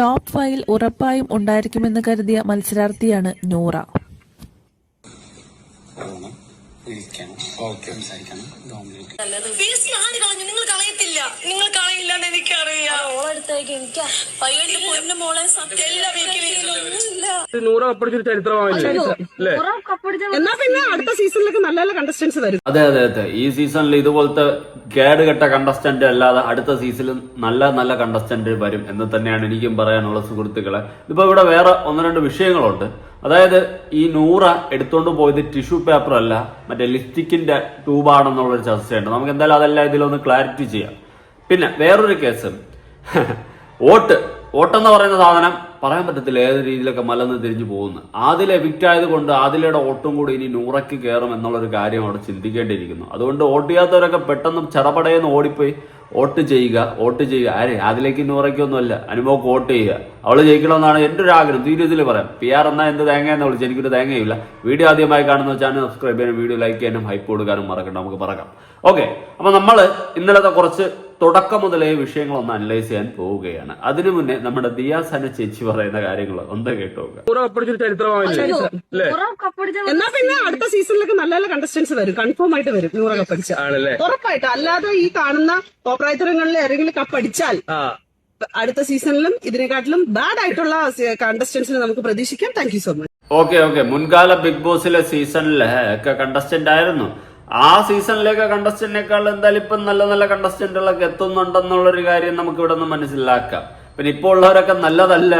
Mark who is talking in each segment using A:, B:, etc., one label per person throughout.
A: Top ഫൈവിൽ ഉറപ്പായും ഉണ്ടായിരിക്കുമെന്ന് കരുതിയ മത്സരാർത്ഥിയാണ് നൂറ.
B: വേസ്റ്റ് ആര് കളഞ്ഞു. നിങ്ങൾ കളയത്തില്ല. നിങ്ങൾ കളയില്ലാന്ന് എനിക്കറിയാം.
C: ഓളെടുത്തേക്ക് എനിക്ക്
B: പൊന്നു മോളെ സത്യം എല്ലാ വീക്കിലൊന്നുമില്ല
D: അല്ലേ?
E: എന്നാ പിന്നെ അടുത്ത സീസണിലേക്ക് നല്ല നല്ല കണ്ടസ്റ്റൻസ് വരും.
F: അതെ അതെ അതെ. ഈ സീസണിൽ ഇതുപോലത്തെ കേട് കെട്ട കണ്ടസ്റ്റന്റ് അല്ലാതെ അടുത്ത സീസണിൽ നല്ല നല്ല കണ്ടസ്റ്റന്റ് വരും എന്ന് തന്നെയാണ് എനിക്കും പറയാനുള്ള സുഹൃത്തുക്കളെ. ഇപ്പൊ ഇവിടെ വേറെ ഒന്ന് രണ്ട് വിഷയങ്ങളുണ്ട്. അതായത് ഈ നൂറ എടുത്തോണ്ട് പോയത് ടിഷ്യൂ പേപ്പർ അല്ല മറ്റേ ലിപ്സ്റ്റിക്കിന്റെ ട്യൂബാണെന്നുള്ളൊരു ചർച്ചയുണ്ട് നമുക്ക് എന്തായാലും അതെല്ലാം ഇതിലൊന്ന് ക്ലാരിറ്റി ചെയ്യാം. പിന്നെ വേറൊരു കേസ്. വോട്ട്. വോട്ടെന്ന് പറയുന്ന സാധനം പറയാൻ പറ്റത്തില്ല ഏത് രീതിയിലൊക്കെ മലന്ന് തിരിഞ്ഞു പോകുന്നു. ആദിൽ എവിക്റ്റ് ആയതുകൊണ്ട് ആദിലയുടെ ഓട്ടും കൂടി ഇനി നൂറയ്ക്ക് കയറും എന്നുള്ളൊരു കാര്യം അവിടെ ചിന്തിക്കേണ്ടിയിരിക്കുന്നു. അതുകൊണ്ട് വോട്ട് ചെയ്യാത്തവരൊക്കെ പെട്ടെന്ന് ചടപടയെന്ന് ഓടിപ്പോയി വോട്ട് ചെയ്യുക വോട്ട് ചെയ്യുക. ആരെ? അതിലേക്ക് നൂറയ്ക്കൊന്നുമല്ല. അനുഭവം വോട്ട് ചെയ്യുക. അവൾ ജയിക്കണമെന്നാണ് എന്റെ ഒരു ആഗ്രഹം. തീരത്തിൽ പറയാം. പി ആർ എന്നാൽ എന്ത് തേങ്ങ എന്ന് വിളിച്ച് എനിക്കൊരു തേങ്ങയില്ല. വീഡിയോ ആദ്യമായി കാണുന്ന ചാനൽ സബ്സ്ക്രൈബ് ചെയ്യാനും വീഡിയോ ലൈക്ക് ചെയ്യാനും ഹൈപ്പ് കൊടുക്കാനും മറക്കണ്ട. നമുക്ക് പറക്കാം. ഓക്കെ. അപ്പം നമ്മൾ ഇന്നലത്തെ കുറച്ച് തുടക്കം മുതലേ വിഷയങ്ങളൊന്ന് അനലൈസ് ചെയ്യാൻ പോവുകയാണ്. അതിനു മുന്നേ നമ്മുടെ ദിയാസന ചേച്ചി പറയുന്ന കാര്യങ്ങൾ ഒന്ന് കേട്ടോക്കുക
E: എന്നാ പിന്നെ അടുത്ത സീസണിലേക്ക് നല്ല നല്ല കണ്ടസ്റ്റൻസ് വരും. കൺഫേം ആയിട്ട് വരും. നൂറ് കപ്പടിച്ച ഉറപ്പായിട്ട്. അല്ലാതെ ഈ കാണുന്ന കോപ്രായത്തരങ്ങളിൽ ഏതെങ്കിലും കപ്പടിച്ചാൽ അടുത്ത സീസണിലും ഇതിനെക്കാട്ടിലും ബാഡ് ആയിട്ടുള്ള കണ്ടസ്റ്റൻസിന് നമുക്ക് പ്രതീക്ഷിക്കാം. Thank so much
F: okay okay മുൻകാല ബിഗ് ബോസിലെ സീസണിലെ ഒക്കെ കണ്ടസ്റ്റന്റ് ആയിരുന്നു. ആ സീസണിലേക്ക് കണ്ടസ്റ്റന്റിനേക്കാൾ എന്തായാലും ഇപ്പം നല്ല നല്ല കണ്ടസ്റ്റന്റുകളൊക്കെ എത്തുന്നുണ്ടെന്നുള്ളൊരു കാര്യം നമുക്ക് ഇവിടെ നിന്ന് മനസ്സിലാക്കാം. പിന്നെ ഇപ്പോൾ ഉള്ളവരൊക്കെ നല്ലതല്ല.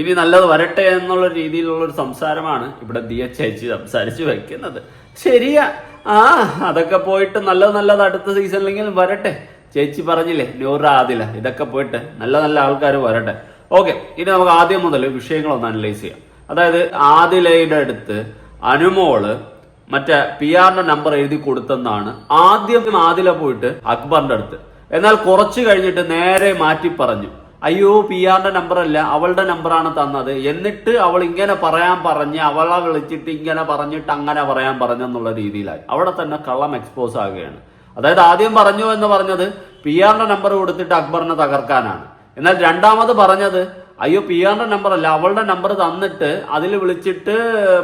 F: ഇനി നല്ലത് വരട്ടെ എന്നുള്ള രീതിയിലുള്ള ഒരു സംസാരമാണ് ഇവിടെ ദിയ ചേച്ചി സംസാരിച്ച് വെക്കുന്നത്. ശരിയാ. ആ അതൊക്കെ പോയിട്ട് നല്ലത് നല്ലത് അടുത്ത സീസണിലെങ്കിലും വരട്ടെ. ചേച്ചി പറഞ്ഞില്ലേ നൂറ് ആദില. ഇതൊക്കെ പോയിട്ട് നല്ല നല്ല ആൾക്കാർ വരട്ടെ. ഓക്കെ ഇനി നമുക്ക് ആദ്യം മുതൽ വിഷയങ്ങളൊന്ന് അനലൈസ് ചെയ്യാം. അതായത് ആദിലയുടെ അടുത്ത് അനുമോൾ മറ്റേ പി ആറിന്റെ നമ്പർ എഴുതി കൊടുത്തെന്നാണ്. ആദ്യം ആദില പോയിട്ട് അക്ബറിന്റെ അടുത്ത്. എന്നാൽ കുറച്ച് കഴിഞ്ഞിട്ട് നേരെ മാറ്റി പറഞ്ഞു. അയ്യോ പി ആറിന്റെ നമ്പർ അല്ല അവളുടെ നമ്പറാണ് തന്നത്. എന്നിട്ട് അവൾ ഇങ്ങനെ പറയാൻ പറഞ്ഞ് അവളെ വിളിച്ചിട്ട് ഇങ്ങനെ പറഞ്ഞിട്ട് അങ്ങനെ പറയാൻ പറഞ്ഞെന്നുള്ള രീതിയിലായി. അവിടെ തന്നെ കള്ളം എക്സ്പോസ് ആകുകയാണ് അതായത് ആദ്യം പറഞ്ഞു എന്ന് പറഞ്ഞത് പി ആറിന്റെ നമ്പർ കൊടുത്തിട്ട് അക്ബറിനെ തകർക്കാനാണ്. എന്നാൽ രണ്ടാമത് പറഞ്ഞത് അയ്യോ പി ആറിന്റെ നമ്പർ അല്ല അവളുടെ നമ്പർ തന്നിട്ട് അതിൽ വിളിച്ചിട്ട്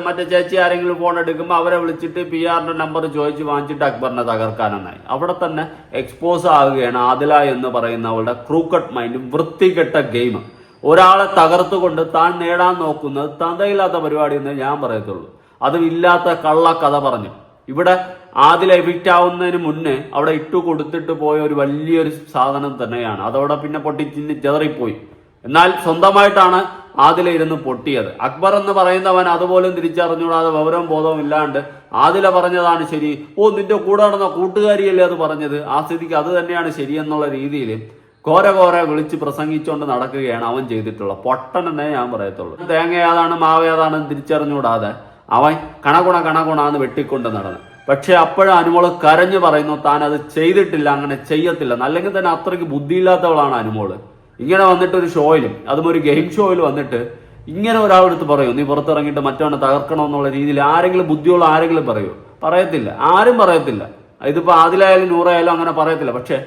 F: മറ്റേ ചേച്ചി ആരെങ്കിലും ഫോൺ എടുക്കുമ്പോൾ അവരെ വിളിച്ചിട്ട് പി ആറിന്റെ നമ്പർ ചോദിച്ച് വാങ്ങിച്ചിട്ട് അക്ബറിനെ തകർക്കാനെന്നായി. അവിടെ തന്നെ എക്സ്പോസ് ആവുകയാണ് ആദില എന്ന് പറയുന്ന അവളുടെ ക്രൂക്കട്ട് മൈൻഡ് വൃത്തികെട്ട ഗെയിം ഒരാളെ തകർത്തുകൊണ്ട് താൻ നേടാൻ നോക്കുന്നത് തന്തയില്ലാത്ത പരിപാടി എന്ന് ഞാൻ പറയത്തുള്ളൂ. അതും ഇല്ലാത്ത കള്ള കഥ പറഞ്ഞു. ഇവിടെ ആദ്യം എഫിക്റ്റ് ആവുന്നതിന് മുന്നേ അവിടെ ഇട്ടു കൊടുത്തിട്ട് പോയ ഒരു വലിയൊരു സാധനം തന്നെയാണ്. അതവിടെ പിന്നെ പൊട്ടിച്ചിന് ചെതറിപ്പോയി. എന്നാൽ സ്വന്തമായിട്ടാണ് ആദില ഇരുന്ന് പൊട്ടിയത്. അക്ബർ എന്ന് പറയുന്നവൻ അതുപോലും തിരിച്ചറിഞ്ഞൂടാതെ വിവരവും ബോധവും ഇല്ലാണ്ട് ആദില പറഞ്ഞതാണ് ശരി. ഓ നിന്റെ കൂടെ നടന്ന കൂട്ടുകാരിയല്ലേ അത് പറഞ്ഞത്? ആ സ്ഥിതിക്ക് അത് തന്നെയാണ് ശരിയെന്നുള്ള രീതിയിൽ കോര കോര വിളിച്ച് പ്രസംഗിച്ചുകൊണ്ട് നടക്കുകയാണ് അവൻ ചെയ്തിട്ടുള്ള പൊട്ടനെന്നേ ഞാൻ പറയത്തുള്ളൂ. തേങ്ങ ഏതാണ് മാവ് ഏതാണെന്ന് തിരിച്ചറിഞ്ഞൂടാതെ അവൻ കണകുണ കണകുണ എന്ന് വെട്ടിക്കൊണ്ട് നടന്നു. പക്ഷെ അപ്പോഴും അനുമോൾ കരഞ്ഞു പറയുന്നു താൻ അത് ചെയ്തിട്ടില്ല അങ്ങനെ ചെയ്യത്തില്ല. അല്ലെങ്കിൽ തന്നെ അത്രയ്ക്ക് ബുദ്ധിയില്ലാത്തവളാണ് അനുമോൾ. ഇങ്ങനെ വന്നിട്ട് ഒരു ഷോയിലും അതും ഒരു ഗെയിം ഷോയിൽ വന്നിട്ട് ഇങ്ങനെ ഒരാളെടുത്ത് പറയൂ നീ പുറത്തിറങ്ങിയിട്ട് മറ്റവനെ തകർക്കണം എന്നുള്ള രീതിയിൽ ആരെങ്കിലും ബുദ്ധിയുള്ള ആരെങ്കിലും പറയൂ. പറയത്തില്ല. ആരും പറയത്തില്ല. ഇതിപ്പോൾ ആദിലായാലും നൂറായാലും അങ്ങനെ പറയത്തില്ല. പക്ഷേ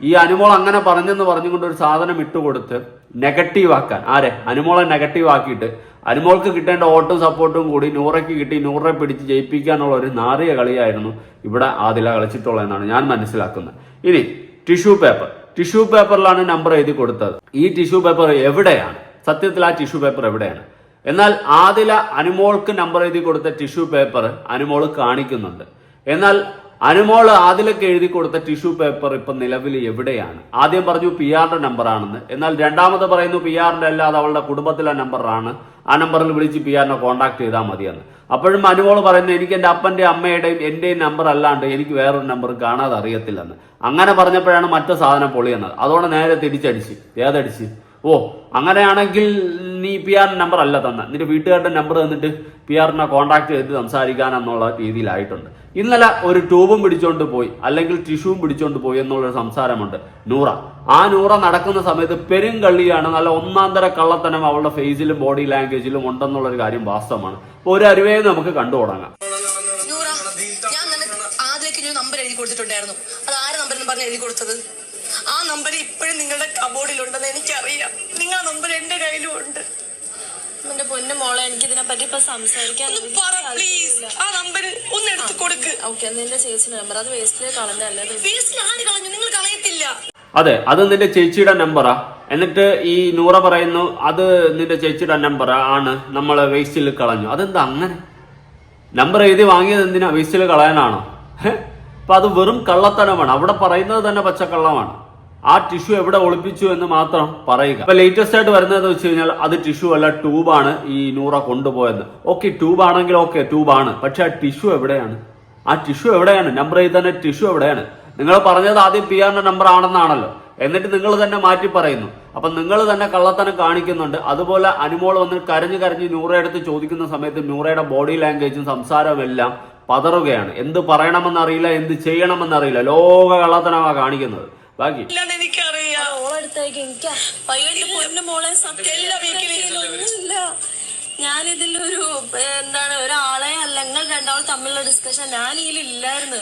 F: ഈ അനുമോൾ അങ്ങനെ പറഞ്ഞെന്ന് പറഞ്ഞുകൊണ്ട് ഒരു സാധനം ഇട്ടുകൊടുത്ത് നെഗറ്റീവ് ആക്കാൻ. ആരെ? അനുമോളെ നെഗറ്റീവ് ആക്കിയിട്ട് അനുമോൾക്ക് കിട്ടേണ്ട വോട്ടും സപ്പോർട്ടും കൂടി നൂറയ്ക്ക് കിട്ടി നൂറെ പിടിച്ച് ജയിപ്പിക്കാനുള്ള ഒരു നാറിയ കളിയായിരുന്നു ഇവിടെ ആദില കളിച്ചിട്ടുള്ളതെന്നാണ് ഞാൻ മനസ്സിലാക്കുന്നത്. ഇനി ടിഷ്യൂ പേപ്പർ ടിഷ്യൂ പേപ്പറിലാണ് നമ്പർ എഴുതി കൊടുത്തത്. ഈ ടിഷ്യൂ പേപ്പർ എവിടെയാണ്? സത്യത്തിൽ ആ ടിഷ്യൂ പേപ്പർ എവിടെയാണ്? എന്നാൽ ആദില അനുമോൾക്ക് നമ്പർ എഴുതി കൊടുത്ത ടിഷ്യൂ പേപ്പർ അനുമോൾ കാണിക്കുന്നുണ്ട്. എന്നാൽ അനുമോൾ ആദ്യമൊക്കെ എഴുതി കൊടുത്ത ടിഷ്യൂ പേപ്പർ ഇപ്പൊ നിലവിൽ എവിടെയാണ്? ആദ്യം പറഞ്ഞു പി ആറിന്റെ നമ്പർ ആണെന്ന് എന്നാൽ രണ്ടാമത് പറയുന്നു പി ആറിന്റെ അല്ലാതെ അവളുടെ കുടുംബത്തിലെ നമ്പറാണ്. ആ നമ്പറിൽ വിളിച്ച് പി ആറിനെ കോൺടാക്ട് ചെയ്താൽ മതിയെന്ന്. അപ്പോഴും അനുമോൾ പറയുന്നു എനിക്ക് എന്റെ അപ്പന്റെ അമ്മയുടെയും എന്റെയും നമ്പർ അല്ലാണ്ട് എനിക്ക് വേറൊരു നമ്പർ കാണാതെ അറിയത്തില്ലെന്ന്. അങ്ങനെ പറഞ്ഞപ്പോഴാണ് മറ്റു സാധനം പൊളിയെന്നത്. അതുകൊണ്ട് നേരെ തിരിച്ചടിച്ച് ഏതടിച്ച്? ഓ അങ്ങനെയാണെങ്കിൽ നീ പി ആറിന്റെ നമ്പർ അല്ല തന്നെ. നിന്റെ വീട്ടുകാരുടെ നമ്പർ തന്നിട്ട് പി ആറിനെ കോൺടാക്ട് ചെയ്ത് സംസാരിക്കാനെന്നുള്ള രീതിയിലായിട്ടുണ്ട്. ഇന്നലെ ഒരു ട്യൂബും പിടിച്ചോണ്ട് പോയി. അല്ലെങ്കിൽ ടിഷ്യൂവും പിടിച്ചോണ്ട് പോയി എന്നുള്ളൊരു സംസാരമുണ്ട്. നൂറ. ആ നൂറ നടക്കുന്ന സമയത്ത് പെരുങ്കള്ളിയാണ് നല്ല ഒന്നാം തര കള്ളത്തനം അവളുടെ ഫേസിലും ബോഡി ലാംഗ്വേജിലും ഉണ്ടെന്നുള്ളൊരു കാര്യം വാസ്തവമാണ്. ഒരു അരുവേ നമുക്ക് കണ്ടു തുടങ്ങാം.
B: നമ്പർ എഴുതി കൊടുത്തിട്ടുണ്ടായിരുന്നു. അത് നമ്പർ എന്ന് കൊടുത്തത്? ആ നമ്പർ ഇപ്പോഴും നിങ്ങളുടെ കബോർഡിലുണ്ടെന്ന് എനിക്കറിയാം. നിങ്ങളുടെ നമ്പർ എന്റെ കയ്യിലും ഉണ്ട്.
C: എന്റെ പൊന്നു മോളെ എനിക്ക് ഇതിനെ പറ്റി ഇപ്പൊ സംസാരിക്കാൻ
B: പറ പ്ലീസ് ആ നമ്പർ ഒന്ന് എടുത്ത് കൊടുക്ക്.
C: ഓക്കെ നിന്റെ നമ്പർ അത് വേസ്റ്റിലേക്ക് കളഞ്ഞല്ലേ അത്
B: വേസ്റ്റിൽ ആര് കളഞ്ഞു നിങ്ങൾ കളയത്തില്ല
F: അതെ അത് നിന്റെ ചേച്ചിയുടെ നമ്പറാ എന്നിട്ട് ഈ നൂറ പറയുന്നു അത് നിന്റെ ചേച്ചിയുടെ നമ്പർ ആണ്. നമ്മൾ വേസ്റ്റിൽ കളഞ്ഞു. അതെന്താ അങ്ങനെ? നമ്പർ എഴുതി വാങ്ങിയത് എന്തിനാ? വേസ്റ്റിൽ കളയാനാണോ? അപ്പൊ അത് വെറും കള്ളത്തനമാണ് അവിടെ പറയുന്നത് തന്നെ പച്ചക്കള്ളമാണ്. ആ ടിഷ്യൂ എവിടെ ഒളിപ്പിച്ചു എന്ന് മാത്രം പറയുക. ഇപ്പൊ ലേറ്റസ്റ്റ് ആയിട്ട് വരുന്നത് വെച്ച് കഴിഞ്ഞാൽ അത് ടിഷ്യൂ അല്ല ട്യൂബാണ് ഈ നൂറ കൊണ്ടുപോയത്. ഓക്കെ ട്യൂബ് ആണെങ്കിൽ ഓക്കെ ട്യൂബാണ്. പക്ഷെ ആ ടിഷ്യൂ എവിടെയാണ്? ആ ടിഷ്യൂ എവിടെയാണ്? നമ്പർ ചെയ്ത് തന്നെ ടിഷ്യൂ എവിടെയാണ്? നിങ്ങൾ പറഞ്ഞത് ആദ്യം പി ആറിന്റെ നമ്പർ ആണെന്നാണല്ലോ. എന്നിട്ട് നിങ്ങൾ തന്നെ മാറ്റി പറയുന്നു. അപ്പൊ നിങ്ങൾ തന്നെ കള്ളത്തനം കാണിക്കുന്നുണ്ട്. അതുപോലെ അനുമോൾ വന്ന് കരഞ്ഞു കരഞ്ഞ് നൂറയെടുത്ത് ചോദിക്കുന്ന സമയത്ത് നൂറയുടെ ബോഡി ലാംഗ്വേജും സംസാരവും എല്ലാം പതറുകയാണ്. എന്ത് പറയണമെന്നറിയില്ല എന്ത് ചെയ്യണമെന്നറിയില്ല. ലോക കള്ളത്തനമാണ് കാണിക്കുന്നത്. ബാക്കി.
B: എനിക്കറിയാം.
C: മോളെടുത്തേക്ക് എനിക്ക് അയ്യോ എന്റെ പൊന്നു മോളെ സത്യം
B: എല്ലാ വീക്കിലും
C: ഒന്നുമില്ല. ഞാനിതിലൊരു എന്താണ് ഒരാളെ അല്ല. നിങ്ങൾ രണ്ടാളും തമ്മിലുള്ള ഡിസ്കഷൻ ഞാൻ ഇതിലില്ലായിരുന്നു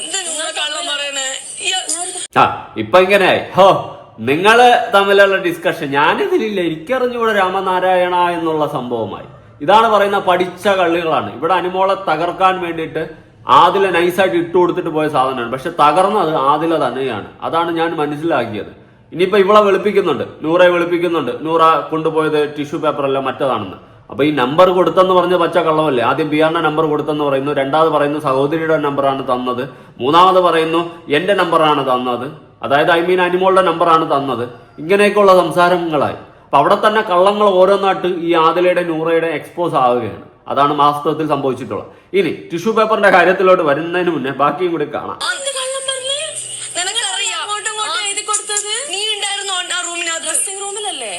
F: ആ ഇപ്പൊ ഇങ്ങനെയായി ഹോ നിങ്ങൾ തമ്മിലുള്ള ഡിസ്കഷൻ ഞാനിതിലില്ല. എനിക്കറിഞ്ഞൂടെ രാമനാരായണ എന്നുള്ള സംഭവമായി. ഇതാണ് പറയുന്ന പഠിച്ച കള്ളികളാണ്. ഇവിടെ അനുമോളെ തകർക്കാൻ വേണ്ടിയിട്ട് ആദില നൈസായിട്ട് ഇട്ട് കൊടുത്തിട്ട് പോയ സാധനമാണ്. പക്ഷെ തകർന്നത് ആദില തന്നെയാണ്. അതാണ് ഞാൻ മനസ്സിലാക്കിയത്. ഇനിയിപ്പോ ഇവളെ വെളുപ്പിക്കുന്നുണ്ട്. നൂറെ വെളുപ്പിക്കുന്നുണ്ട്. നൂറ കൊണ്ടുപോയത് ടിഷ്യൂ പേപ്പർ അല്ല മറ്റതാണെന്ന്. അപ്പൊ ഈ നമ്പർ കൊടുത്തെന്ന് പറഞ്ഞ പച്ച കള്ളമല്ലേ? ആദ്യം ബിയാറിന്റെ നമ്പർ കൊടുത്തെന്ന് പറയുന്നു. രണ്ടാമത് പറയുന്നു സഹോദരിയുടെ നമ്പറാണ് തന്നത്. മൂന്നാമത് പറയുന്നു എന്റെ നമ്പറാണ് തന്നത്. അതായത് ഐ മീൻ അനിമോളുടെ നമ്പറാണ് തന്നത്. ഇങ്ങനെയൊക്കെയുള്ള സംസാരങ്ങളായി. അപ്പൊ അവിടെ തന്നെ കള്ളങ്ങൾ ഓരോന്നായിട്ട് ഈ ആദിലയുടെ നൂറയുടെ എക്സ്പോസ് ആവുകയാണ്. അതാണ് വാസ്തവത്തിൽ സംഭവിച്ചിട്ടുള്ളത്. ഇനി ടിഷ്യൂ പേപ്പറിന്റെ കാര്യത്തിലോട്ട് വരുന്നതിന് മുന്നേ ബാക്കിയും കൂടി കാണാം.
B: എന്ത് കള്ളം പറഞ്ഞേ നിനക്കറിയാം.
C: അങ്ങോട്ടും ഇങ്ങോട്ടും എഴുതി കൊടുത്തത്?
B: നീ ഉണ്ടായിരുന്നോ റൂമിനകത്ത്?
C: ഡ്രസ്സിംഗ് റൂമിലല്ലേ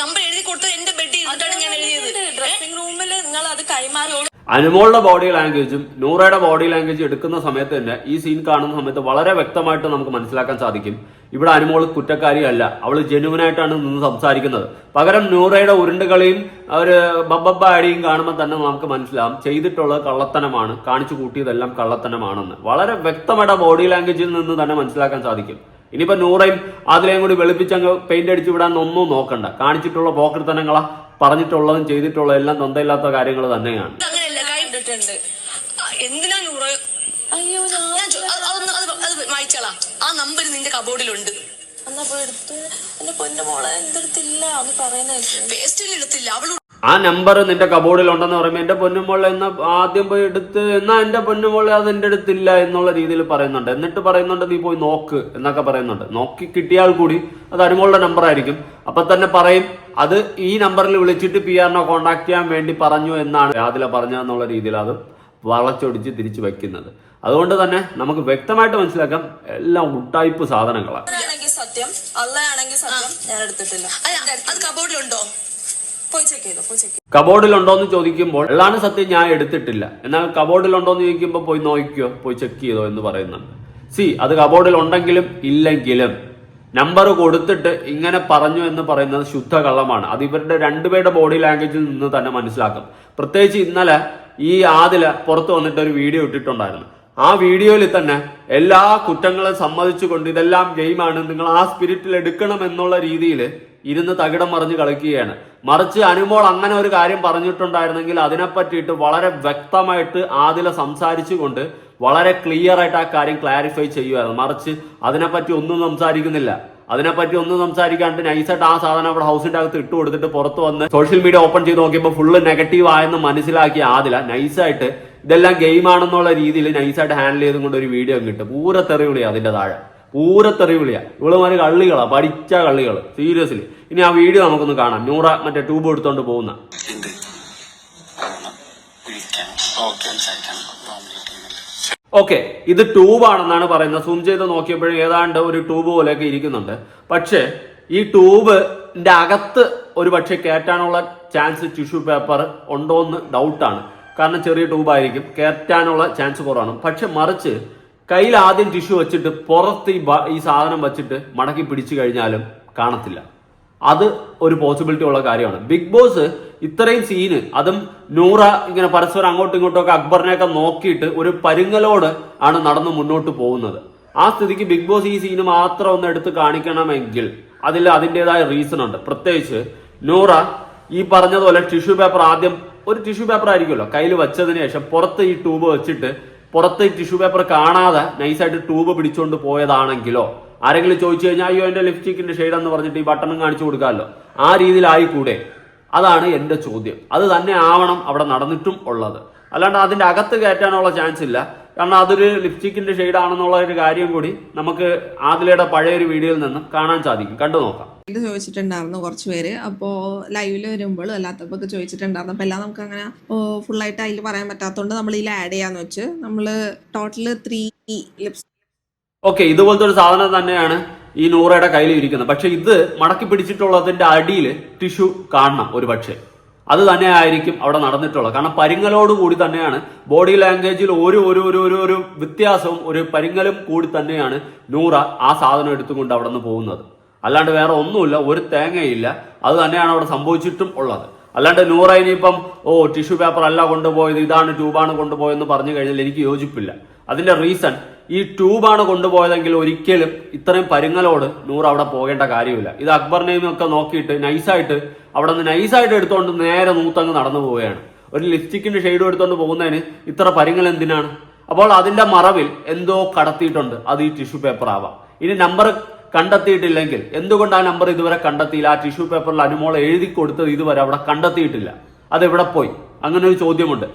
B: നമ്മൾ എഴുതി കൊടുത്തത് എന്റെ ബെഡ് അതാണ് ഞാൻ എഴുതിയത്.
C: ഡ്രസ്സിംഗ് റൂമിൽ നിങ്ങൾ അത് കൈമാറി
F: അനുമോളുടെ ബോഡി ലാംഗ്വേജും നൂറയുടെ ബോഡി ലാംഗ്വേജ് എടുക്കുന്ന സമയത്ത് തന്നെ ഈ സീൻ കാണുന്ന സമയത്ത് വളരെ വ്യക്തമായിട്ട് നമുക്ക് മനസ്സിലാക്കാൻ സാധിക്കും. ഇവിടെ അനുമോൾ കുറ്റക്കാരിയല്ല. അവൾ ജെനുവനായിട്ടാണ് നിന്ന് സംസാരിക്കുന്നത്. പകരം നൂറയുടെ ഉരുണ്ടുകളിയും ഒരു ബബ്ബ അടിയും കാണുമ്പോൾ തന്നെ നമുക്ക് മനസ്സിലാവും. ചെയ്തിട്ടുള്ളത് കള്ളത്തനമാണ്. കാണിച്ചു കൂട്ടിയതെല്ലാം കള്ളത്തനമാണെന്ന്. വളരെ വ്യക്തമായിട്ട് ബോഡി ലാംഗ്വേജിൽ നിന്ന് തന്നെ മനസ്സിലാക്കാൻ സാധിക്കും. ഇനിയിപ്പോ നൂറയും അതിലേയും കൂടി വെളുപ്പിച്ചങ്ങ് പെയിന്റ് അടിച്ചു വിടാൻ ഒന്നും നോക്കണ്ട. കാണിച്ചിട്ടുള്ള പോക്കൃത്തനങ്ങളാ പറഞ്ഞിട്ടുള്ളതും ചെയ്തിട്ടുള്ളതും എല്ലാം തൊന്തയില്ലാത്ത കാര്യങ്ങൾ തന്നെയാണ്.
C: കണ്ടിട്ടുണ്ട്
B: എന്തിനാ നൂറ്?
C: അയ്യോ ഞാൻ
B: ചോ- അത് അതൊന്ന് അത് അത് വായിച്ചോളാ ആ നമ്പർ നിന്റെ കബോർഡിലുണ്ട്.
C: എന്നാ പോയി എടുത്ത്? എന്റെ പൊന്നു മോളെ എന്തെടുത്തില്ല? എന്ന്
B: എടുത്തില്ല.
F: ആ നമ്പർ നിന്റെ കബോർഡിൽ ഉണ്ടെന്ന് പറയുമ്പോൾ എന്റെ പൊന്നുമോളെ എന്ന ആദ്യം പോയി എടുത്ത് എന്നാ എന്റെ പൊന്നുമോളെ അത് എന്റെ അടുത്തില്ല എന്നുള്ള രീതിയിൽ പറയുന്നുണ്ട്. എന്നിട്ട് പറയുന്നുണ്ട് നീ പോയി നോക്ക് എന്നൊക്കെ പറയുന്നുണ്ട്. നോക്കി കിട്ടിയാൽ കൂടി അത് അനുമോളുടെ നമ്പർ ആയിരിക്കും അപ്പൊ തന്നെ പറയും അത് ഈ നമ്പറിൽ വിളിച്ചിട്ട് പി ആറിനെ കോണ്ടാക്ട് ചെയ്യാൻ വേണ്ടി പറഞ്ഞു എന്നാണ് അതിലെ പറഞ്ഞതെന്നുള്ള രീതിയിൽ അത് വളച്ചൊടിച്ച് തിരിച്ചു വെക്കുന്നത്. അതുകൊണ്ട് തന്നെ നമുക്ക് വ്യക്തമായിട്ട് മനസ്സിലാക്കാം എല്ലാം ഉട്ടായ്പ് സാധനങ്ങളാണ്.
C: ആണെങ്കിൽ സത്യം അള്ളയാണെങ്കിൽ സത്യം ഞാൻ എടുത്തിട്ടില്ല.
B: അത് കബോർഡിലുണ്ടോ?
C: പോയി ചെക്ക് ചെയ്തോ പോയി ചെക്ക്
F: കബോർഡിലുണ്ടോ എന്ന് ചോദിക്കുമ്പോൾ എല്ലാണ് സത്യം ഞാൻ എടുത്തിട്ടില്ല. എന്നാൽ കബോർഡിലുണ്ടോ എന്ന് ചോദിക്കുമ്പോൾ പോയി നോക്കിയോ പോയി ചെക്ക് ചെയ്തോ എന്ന് പറയുന്നുണ്ട്. സി അത് കബോർഡിൽ ഉണ്ടെങ്കിലും ഇല്ലെങ്കിലും നമ്പർ കൊടുത്തിട്ട് ഇങ്ങനെ പറഞ്ഞു എന്ന് പറയുന്നത് ശുദ്ധ കള്ളമാണ് അത് ഇവരുടെ രണ്ടുപേരുടെ ബോഡി ലാംഗ്വേജിൽ നിന്ന് തന്നെ മനസ്സിലാക്കും. പ്രത്യേകിച്ച് ഇന്നലെ ഈ ആദില പുറത്തു വന്നിട്ട് ഒരു വീഡിയോ ഇട്ടിട്ടുണ്ടായിരുന്നു. ആ വീഡിയോയിൽ തന്നെ എല്ലാ കുറ്റങ്ങളും സമ്മതിച്ചുകൊണ്ട് ഇതെല്ലാം ഗെയിമാണ് നിങ്ങൾ ആ സ്പിരിറ്റിൽ എടുക്കണം എന്നുള്ള രീതിയിൽ ഇരുന്ന് തകിടം മറിഞ്ഞ് കളിക്കുകയാണ്. മറിച്ച് അനുമോൾ അങ്ങനെ ഒരു കാര്യം പറഞ്ഞിട്ടുണ്ടായിരുന്നെങ്കിൽ അതിനെ പറ്റിയിട്ട് വളരെ വ്യക്തമായിട്ട് ആദില സംസാരിച്ചുകൊണ്ട് വളരെ ക്ലിയർ ആയിട്ട് ആ കാര്യം ക്ലാരിഫൈ ചെയ്യുമായിരുന്നു മറിച്ച് അതിനെപ്പറ്റി ഒന്നും സംസാരിക്കുന്നില്ല. അതിനെപ്പറ്റി ഒന്നും സംസാരിക്കാണ്ട് നൈസായിട്ട് ആ സാധനം അവിടെ ഹൗസിന്റെ അകത്ത് ഇട്ട് കൊടുത്തിട്ട് പുറത്ത് വന്ന് സോഷ്യൽ മീഡിയ ഓപ്പൺ ചെയ്ത് നോക്കിയപ്പോൾ ഫുള്ള് നെഗറ്റീവ് ആയെന്ന് മനസ്സിലാക്കിയ ആദില നൈസായിട്ട് ഇതെല്ലാം ഗെയിം ആണെന്നുള്ള രീതിയിൽ നൈസായിട്ട് ഹാൻഡിൽ ചെയ്തും കൊണ്ട് ഒരു വീഡിയോ കിട്ടും പൂര തെറിവിളി അതിന്റെ താഴെ. പൂര തെറി വിളിയാ ഇവളുമാര് കള്ളികളാ പഠിച്ച കള്ളികൾ സീരിയസ്ലി ഇനി ആ വീഡിയോ നമുക്കൊന്ന് കാണാം. നൂറ മറ്റേ ട്യൂബ് എടുത്തോണ്ട് പോകുന്ന.
G: ഓക്കെ
F: ഇത് ട്യൂബാണെന്നാണ് പറയുന്നത്. സൂം ചെയ്ത് നോക്കിയപ്പോഴും ഏതാണ്ട് ഒരു ട്യൂബ് പോലെയൊക്കെ ഇരിക്കുന്നുണ്ട്. പക്ഷേ ഈ ട്യൂബിന്റെ അകത്ത് ഒരു പക്ഷെ കയറ്റാനുള്ള ചാൻസ് ടിഷ്യൂ പേപ്പർ ഉണ്ടോ എന്ന് ഡൗട്ടാണ് കാരണം ചെറിയ ട്യൂബായിരിക്കും. കയറ്റാനുള്ള ചാൻസ് കുറവാണ്. പക്ഷെ മറിച്ച് കയ്യിൽ ആദ്യം ടിഷ്യൂ വെച്ചിട്ട് പുറത്ത് ഈ ഈ സാധനം വെച്ചിട്ട് മടക്കി പിടിച്ചു കഴിഞ്ഞാലും കാണത്തില്ല. അത് ഒരു പോസിബിലിറ്റി ഉള്ള കാര്യമാണ്. ബിഗ് ബോസ് ഇത്രയും സീന് അതും നൂറ ഇങ്ങനെ പരസ്പരം അങ്ങോട്ടും ഇങ്ങോട്ടും ഒക്കെ അക്ബറിനെയൊക്കെ നോക്കിയിട്ട് ഒരു പരുങ്ങലോട് ആണ് നടന്ന് മുന്നോട്ട് പോകുന്നത്. ആ സ്ഥിതിക്ക് ബിഗ് ബോസ് ഈ സീന് മാത്രം ഒന്ന് എടുത്ത് കാണിക്കണമെങ്കിൽ അതിൽ അതിന്റെതായ റീസൺ ഉണ്ട്. പ്രത്യേകിച്ച് നൂറ ഈ പറഞ്ഞതുപോലെ ടിഷ്യൂ പേപ്പർ ആദ്യം ഒരു ടിഷ്യൂ പേപ്പർ ആയിരിക്കുമല്ലോ. കയ്യിൽ വെച്ചതിന് ശേഷം പുറത്ത് ഈ ട്യൂബ് വെച്ചിട്ട് പുറത്ത് ടിഷ്യൂ പേപ്പർ കാണാതെ നൈസായിട്ട് ട്യൂബ് പിടിച്ചുകൊണ്ട് പോയതാണെങ്കിലോ ആരെങ്കിലും ചോദിച്ചു കഴിഞ്ഞാൽ അയ്യോ എന്റെ ലിപ്സ്റ്റിക്കിന്റെ ഷെയ്ഡ് എന്ന് പറഞ്ഞിട്ട് ഈ ബട്ടണും കാണിച്ചു കൊടുക്കാമല്ലോ. ആ രീതിയിലായിക്കൂടെ? അതാണ് എന്റെ ചോദ്യം. അത് തന്നെ ആവണം അവിടെ നടന്നിട്ടും ഉള്ളത്. അല്ലാണ്ട് അതിന്റെ അകത്ത് കയറ്റാനുള്ള ചാൻസ് ഇല്ല. കാരണം അതൊരു ലിപ്സ്റ്റിക്കിന്റെ ഷെയ്ഡ് ആണെന്നുള്ള ഒരു കാര്യം കൂടി നമുക്ക് ആദിലയുടെ പഴയൊരു വീഡിയോയിൽ നിന്നും കാണാൻ സാധിക്കും. കണ്ടു നോക്കാം.
H: ഇത് ചോദിച്ചിട്ടുണ്ടായിരുന്നു കുറച്ച് പേര്. അപ്പോ ലൈവിൽ വരുമ്പോൾ അല്ലാത്തപ്പോൾ ഒക്കെ ചോദിച്ചിട്ടുണ്ടായിരുന്നു. അപ്പോൾ എല്ലാം നമുക്ക് അങ്ങനെ ഫുൾ ആയിട്ട് അതിൽ പറയാൻ പറ്റാത്തതുകൊണ്ട് നമ്മൾ ഇതിൽ ആഡ് ചെയ്യാന്ന് വെച്ച് നമ്മൾ ടോട്ടൽ ത്രീ ലിപ്സ്
F: ഓക്കെ ഇതുപോലത്തെ ഒരു സാധനം തന്നെയാണ് ഈ നൂറയുടെ കയ്യിൽ ഇരിക്കുന്നത്. പക്ഷെ ഇത് മടക്കി പിടിച്ചിട്ടുള്ളതിന്റെ അടിയിൽ ടിഷ്യൂ കാണണം ഒരു പക്ഷേ. അത് തന്നെ ആയിരിക്കും അവിടെ നടന്നിട്ടുള്ളത്. കാരണം പരിങ്ങലോട് കൂടി തന്നെയാണ് ബോഡി ലാംഗ്വേജിൽ ഒരു ഒരു ഒരു ഒരു ഒരു വ്യത്യാസവും ഒരു പരിങ്ങലും കൂടി തന്നെയാണ് നൂറ ആ സാധനം എടുത്തുകൊണ്ട് അവിടെ നിന്ന് പോകുന്നത്. അല്ലാണ്ട് വേറെ ഒന്നുമില്ല ഒരു തേങ്ങയില്ല. അത് തന്നെയാണ് അവിടെ സംഭവിച്ചിട്ടും ഉള്ളത്. അല്ലാണ്ട് നൂറ ഇനിയിപ്പം ഓ ടിഷ്യൂ പേപ്പർ അല്ല കൊണ്ടുപോയത് ഇതാണ് ട്യൂബാണ് കൊണ്ടുപോയെന്ന് പറഞ്ഞു കഴിഞ്ഞാൽ എനിക്ക് യോജിപ്പില്ല. അതിന്റെ റീസൺ ഈ ട്യൂബാണ് കൊണ്ടുപോയതെങ്കിൽ ഒരിക്കലും ഇത്രയും പരുങ്ങലോട് നൂറ് അവിടെ പോകേണ്ട കാര്യമില്ല. ഇത് അക്ബറിനെയും ഒക്കെ നോക്കിയിട്ട് നൈസായിട്ട് അവിടെ നിന്ന് നൈസായിട്ട് എടുത്തുകൊണ്ട് നേരെ നൂത്തങ്ങ് നടന്നു പോവുകയാണ്. ഒരു ലിപ്സ്റ്റിക്കിന്റെ ഷെയ്ഡും എടുത്തുകൊണ്ട് പോകുന്നതിന് ഇത്ര പരുങ്ങൽ എന്തിനാണ്? അപ്പോൾ അതിന്റെ മറവിൽ എന്തോ കടത്തിയിട്ടുണ്ട്. അത് ഈ ടിഷ്യൂ പേപ്പർ ആവാം. ഇനി നമ്പർ കണ്ടെത്തിയിട്ടില്ലെങ്കിൽ. എന്തുകൊണ്ട് ആ നമ്പർ ഇതുവരെ കണ്ടെത്തിയില്ല? ആ ടിഷ്യൂ പേപ്പറിൽ അനുമോൾ എഴുതി കൊടുത്തത് ഇതുവരെ അവിടെ കണ്ടെത്തിയിട്ടില്ല. അത് എവിടെ പോയി? അങ്ങനെ ഒരു ചോദ്യമുണ്ട്.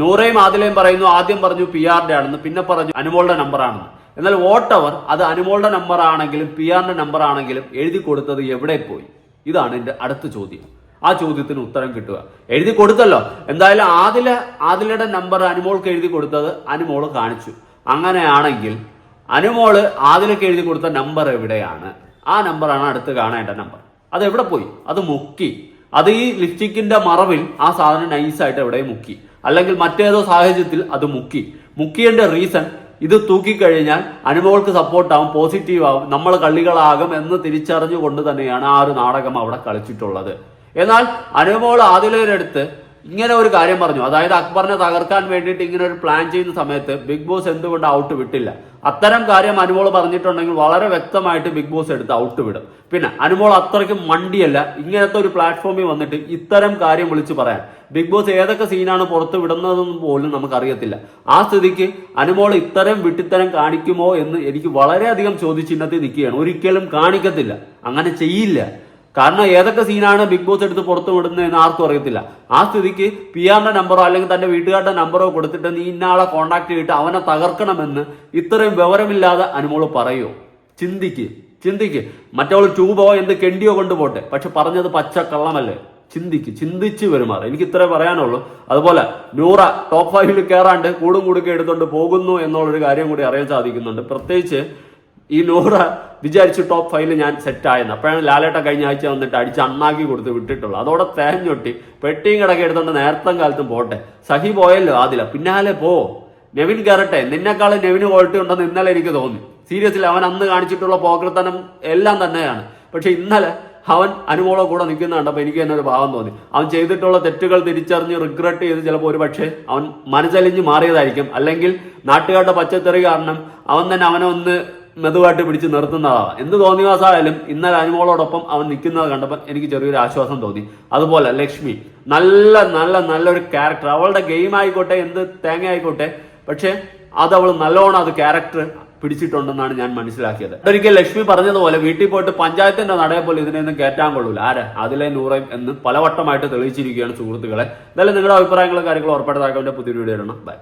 F: നൂറയും ആദിലയും പറയുന്നു ആദ്യം പറഞ്ഞു പി ആറിന്റെ ആണെന്ന് പിന്നെ പറഞ്ഞു അനുമോളുടെ നമ്പർ ആണെന്ന്. എന്നാൽ വോട്ടവർ അത് അനുമോളുടെ നമ്പർ ആണെങ്കിലും പി ആറിന്റെ നമ്പർ ആണെങ്കിലും എഴുതി കൊടുത്തത് എവിടെ പോയി? ഇതാണ് എന്റെ അടുത്ത ചോദ്യം. ആ ചോദ്യത്തിന് ഉത്തരം കിട്ടുക. എഴുതി കൊടുത്തല്ലോ. എന്തായാലും ആദില ആദിലയുടെ നമ്പർ അനുമോൾക്ക് എഴുതി കൊടുത്തത് അനുമോൾ കാണിച്ചു. അങ്ങനെയാണെങ്കിൽ അനുമോൾ ആദ്യമൊക്കെ എഴുതി കൊടുത്ത നമ്പർ എവിടെയാണ്? ആ നമ്പറാണ് അടുത്ത് കാണേണ്ട നമ്പർ. അത് എവിടെ പോയി? അത് മുക്കി. അത് ഈ ലിപ്സ്റ്റിക്കിന്റെ മറവിൽ ആ സാധനം നൈസായിട്ട് എവിടെ മുക്കി. അല്ലെങ്കിൽ മറ്റേതോ സാഹചര്യത്തിൽ അത് മുക്കി. മുക്കിയതിന്റെ റീസൺ ഇത് തൂക്കിക്കഴിഞ്ഞാൽ അനുഭവങ്ങൾക്ക് സപ്പോർട്ടാവും പോസിറ്റീവ് ആവും നമ്മൾ കള്ളികളാകും എന്ന് തിരിച്ചറിഞ്ഞുകൊണ്ട് തന്നെയാണ് ആ ഒരു നാടകം അവിടെ കളിച്ചിട്ടുള്ളത്. എന്നാൽ അനുഭവങ്ങൾ ആദിലയുടെ ഇങ്ങനെ ഒരു കാര്യം പറഞ്ഞു. അതായത് അക്ബറിനെ തകർക്കാൻ വേണ്ടിയിട്ട് ഇങ്ങനെ ഒരു പ്ലാൻ ചെയ്യുന്ന സമയത്ത് ബിഗ് ബോസ് എന്തുകൊണ്ട് ഔട്ട് വിട്ടില്ല? അത്തരം കാര്യം അനുമോൾ പറഞ്ഞിട്ടുണ്ടെങ്കിൽ വളരെ വ്യക്തമായിട്ട് ബിഗ് ബോസ് എടുത്ത് ഔട്ട് വിടും. പിന്നെ അനുമോൾ അത്രയ്ക്കും മണ്ടിയല്ല. ഇങ്ങനത്തെ ഒരു പ്ലാറ്റ്ഫോമിൽ വന്നിട്ട് ഇത്തരം കാര്യം വിളിച്ചു പറയാൻ. ബിഗ് ബോസ് ഏതൊക്കെ സീനാണ് പുറത്ത് വിടുന്നതെന്ന് പോലും നമുക്കറിയത്തില്ല ആ സ്ഥിതിക്ക് അനുമോൾ ഇത്തരം വിട്ടിത്തരം കാണിക്കുമോ എന്ന് എനിക്ക് വളരെയധികം ചോദ്യചിഹ്നത്തിൽ നിൽക്കുകയാണ്. ഒരിക്കലും കാണിക്കത്തില്ല. അങ്ങനെ ചെയ്യില്ല. കാരണം ഏതൊക്കെ സീനാണ് ബിഗ് ബോസ് എടുത്ത് പുറത്തു വിടുന്നത് എന്ന് ആർക്കും അറിയത്തില്ല. ആ സ്ഥിതിക്ക് പി ആറിന്റെ നമ്പറോ അല്ലെങ്കിൽ തന്റെ വീട്ടുകാരുടെ നമ്പറോ കൊടുത്തിട്ട് നീ ഇന്നയാളെ കോണ്ടാക്ട് ചെയ്തിട്ട് അവനെ തകർക്കണമെന്ന് ഇത്രയും വിവരമില്ലാതെ അനുമോൾ പറയോ? ചിന്തിക്ക് ചിന്തിക്ക്. മറ്റവൾ ട്യൂബോ എന്ത് കെണ്ടിയോ കൊണ്ടുപോട്ടെ. പക്ഷെ പറഞ്ഞത് പച്ച കള്ളമല്ലേ ചിന്തിക്ക് ചിന്തിച്ച് വരുമാറ് എനിക്ക് ഇത്രേ പറയാനുള്ളൂ. അതുപോലെ നൂറ ടോപ്പ് ഫൈവിൽ കയറാണ്ട് കൂടും കൂടുക്കെ എടുത്തുകൊണ്ട് പോകുന്നു എന്നുള്ളൊരു കാര്യം കൂടി അറിയാൻ സാധിക്കുന്നുണ്ട്. പ്രത്യേകിച്ച് ഈ നൂറ വിചാരിച്ചു ടോപ്പ് ഫൈവിൽ ഞാൻ സെറ്റ് ആയെന്ന്. അപ്പോഴാണ് ലാലേട്ട കഴിഞ്ഞ ആഴ്ച വന്നിട്ട് അടിച്ച് അണ്ണാക്കി കൊടുത്ത് വിട്ടിട്ടുള്ളൂ അതോടെ തേഞ്ഞൊട്ടി പെട്ടിയും കിടക്കെ എടുത്തോണ്ട് നേരത്തെ കാലത്തും പോട്ടെ. സഹി പോയല്ലോ ആദില. പിന്നാലെ പോ. നെവിൻ കയറട്ടെ നിന്നെക്കാൾ നെവിന് ക്വാളിറ്റി ഉണ്ടെന്ന് ഇന്നലെ എനിക്ക് തോന്നി. സീരിയസ്ലി അവൻ അന്ന് കാണിച്ചിട്ടുള്ള പോക്കൃത്തനം എല്ലാം തന്നെയാണ്. പക്ഷെ ഇന്നലെ അവൻ അനുമോളോ കൂടെ നിൽക്കുന്ന കണ്ടപ്പോൾ എനിക്ക് തന്നെ ഒരു ഭാവം തോന്നി. അവൻ ചെയ്തിട്ടുള്ള തെറ്റുകൾ തിരിച്ചറിഞ്ഞ് റിഗ്രറ്റ് ചെയ്ത് ചിലപ്പോൾ ഒരു പക്ഷേ അവൻ മനസ്സലിഞ്ഞ് മാറിയതായിരിക്കും. അല്ലെങ്കിൽ നാട്ടുകാരുടെ പച്ചത്തെറി കാരണം അവൻ തന്നെ അവനെ ഒന്ന് മെതുവായിട്ട് പിടിച്ച് നിർത്തുന്നതാണ് എന്ത് തോന്നിവാസായാലും ഇന്നലെ അനുമോളോടൊപ്പം അവൻ നിൽക്കുന്നത് കണ്ടപ്പോൾ എനിക്ക് ചെറിയൊരു ആശ്വാസം തോന്നി. അതുപോലെ ലക്ഷ്മി നല്ല നല്ല നല്ലൊരു ക്യാരക്ടർ അവളുടെ ഗെയിം ആയിക്കോട്ടെ എന്ത് തേങ്ങ ആയിക്കോട്ടെ പക്ഷേ അത് അവൾ നല്ലോണം അത് ക്യാരക്ടർ പിടിച്ചിട്ടുണ്ടെന്നാണ് ഞാൻ മനസ്സിലാക്കിയത്. ഒരിക്കൽ ലക്ഷ്മി പറഞ്ഞതുപോലെ വീട്ടിൽ പോയിട്ട് പഞ്ചായത്തിന്റെ നടയെ പോലെ ഇതിനെയൊന്നും കയറ്റാൻ കൊള്ളൂല. ആരെ? അതിലെ നൂറയും എന്ന് പലവട്ടമായിട്ട് തെളിയിച്ചിരിക്കുകയാണ് സുഹൃത്തുക്കളെ. എന്തായാലും നിങ്ങളുടെ അഭിപ്രായങ്ങളും കാര്യങ്ങളും ഉറപ്പായിട്ട് പുതിയൊരു വീഡിയോ ഇടണം ബൈ